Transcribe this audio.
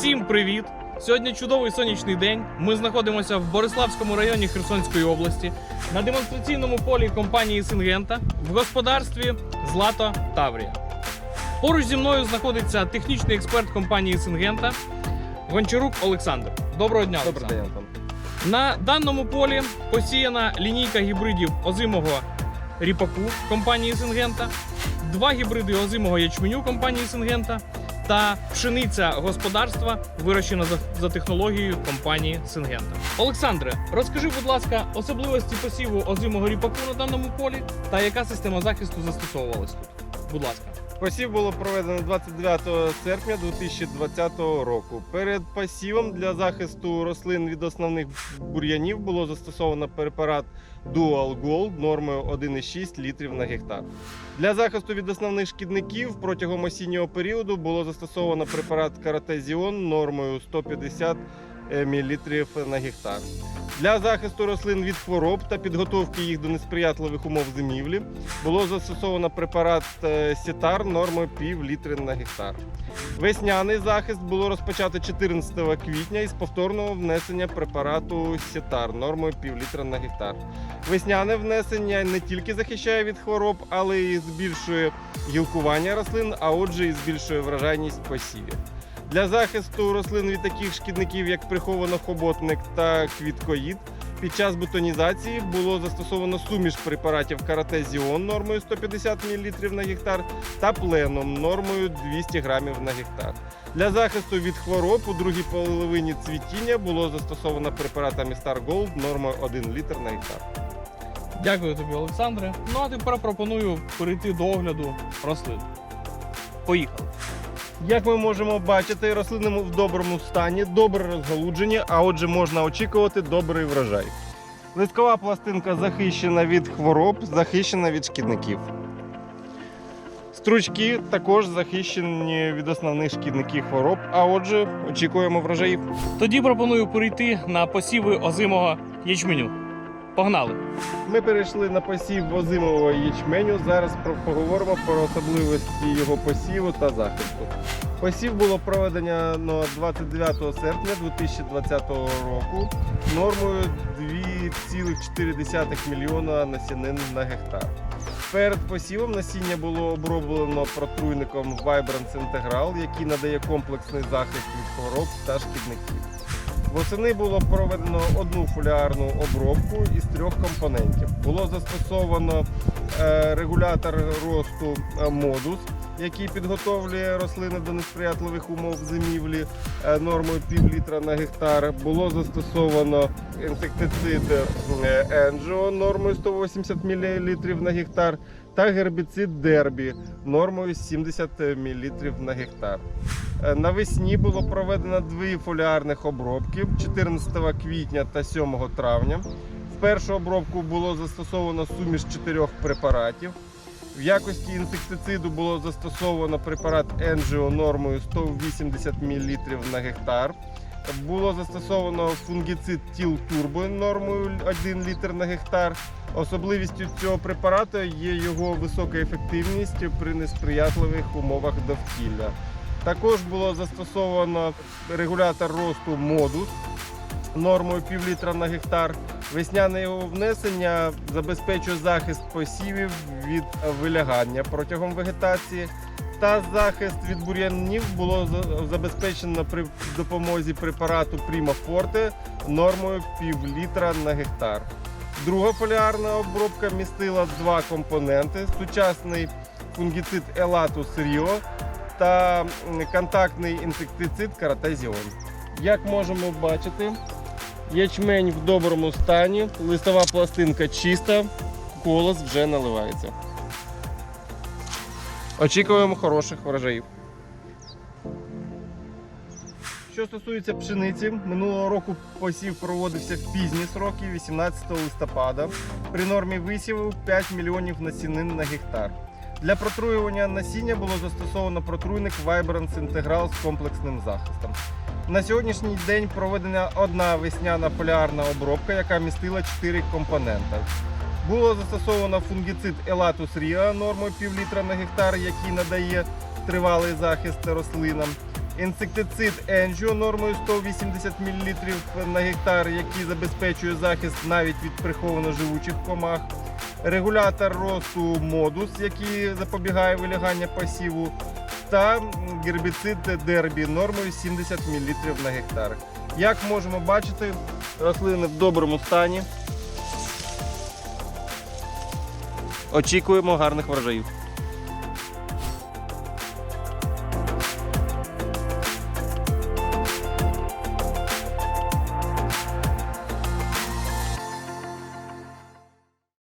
Всім привіт! Сьогодні чудовий сонячний день. Ми знаходимося в Бориславському районі Херсонської області на демонстраційному полі компанії Сингента в господарстві Злато Таврія. Поруч зі мною знаходиться технічний експерт компанії Сингента Гончарук Олександр. Доброго дня, Олександр. день, Антон. На даному полі посіяна лінійка гібридів озимого ріпаку компанії Сингента, два гібриди озимого ячменю компанії Сингента та пшениця господарства, вирощена за, за технологією компанії Сингента. Олександре, розкажи, будь ласка, особливості посіву озимого ріпаку на даному полі та яка система захисту застосовувалась тут? Будь ласка. Посів було проведено 29 серпня 2020 року. Перед посівом для захисту рослин від основних бур'янів було застосовано препарат Dual Gold нормою 1,6 літрів на гектар. Для захисту від основних шкідників протягом осіннього періоду було застосовано препарат Каратезіон нормою 150 мл на гектар. Для захисту рослин від хвороб та підготовки їх до несприятливих умов зимівлі було застосовано препарат е, Сітар нормою пів літри на гектар. Весняний захист було розпочато 14 квітня із повторного внесення препарату Сітар нормою пів літра на гектар. Весняне внесення не тільки захищає від хвороб, але й збільшує гілкування рослин, а отже, і збільшує вражайність посівів. Для захисту рослин від таких шкідників, як приховано-хоботник та квіткоїд, під час бетонізації було застосовано суміш препаратів Каратезіон нормою 150 мл на гектар та пленом нормою 200 грамів на гектар. Для захисту від хвороб у другій половині цвітіння було застосовано препарат Амістар Голд нормою 1 літр на гектар. Дякую тобі, Олександре. Ну а тепер пропоную перейти до огляду рослин. Поїхали. Як ми можемо бачити, рослини в доброму стані, добре розгалуджені, а отже, можна очікувати добрий врожай. Листкова пластинка захищена від хвороб, захищена від шкідників. Стручки також захищені від основних шкідників хвороб, а отже, очікуємо врожаїв. Тоді пропоную перейти на посіви озимого ячменю. Погнали! Ми перейшли на посів озимого ячменю. Зараз поговоримо про особливості його посіву та захисту. Посів було проведено на 29 серпня 2020 року нормою 2,4 мільйона насінин на гектар. Перед посівом насіння було оброблено протруйником Vibrance Integral, який надає комплексний захист від хвороб та шкідників. Восени було проведено одну фоліарну обробку із трьох компонентів. Було застосовано е, регулятор росту е, модус, який підготовлює рослини до несприятливих умов зимівлі е, нормою пів літра на гектар. Було застосовано інсектицид Енджо нормою 180 мл на гектар та гербіцид Дербі нормою 70 мл на гектар. Е, Навесні було проведено дві фоліарних обробки 14 квітня та 7 травня. В першу обробку було застосовано суміш чотирьох препаратів. В якості інсектициду було застосовано препарат Енджіо нормою 180 мл на гектар. Було застосовано фунгіцид Тіл Турбо нормою 1 літр на гектар. Особливістю цього препарату є його висока ефективність при несприятливих умовах довкілля. Також було застосовано регулятор росту модус нормою пів літра на гектар. Весняне його внесення забезпечує захист посівів від вилягання протягом вегетації. Та захист від бур'янів було забезпечено при допомозі препарату Forte нормою пів літра на гектар. Друга фоліарна обробка містила два компоненти: сучасний фунгіцид Elatus Rio та контактний інсектицид Каратезіон. Як можемо бачити, ячмень в доброму стані, листова пластинка чиста, колос вже наливається. Очікуємо хороших врожаїв. Що стосується пшениці, минулого року посів проводився в пізні сроки 18 листопада при нормі висіву 5 мільйонів насінин на гектар. Для протруювання насіння було застосовано протруйник Vibrance Integral з комплексним захистом. На сьогоднішній день проведена одна весняна полярна обробка, яка містила 4 компоненти. Було застосовано фунгіцид Elatus Ria нормою пів літра на гектар, який надає тривалий захист рослинам. Інсектицид Енджіо нормою 180 мл на гектар, який забезпечує захист навіть від приховано живучих комах, регулятор росту модус, який запобігає вилягання посіву, та гербіцид дербі нормою 70 мл на гектар. Як можемо бачити, рослини в доброму стані. Очікуємо гарних врожаїв.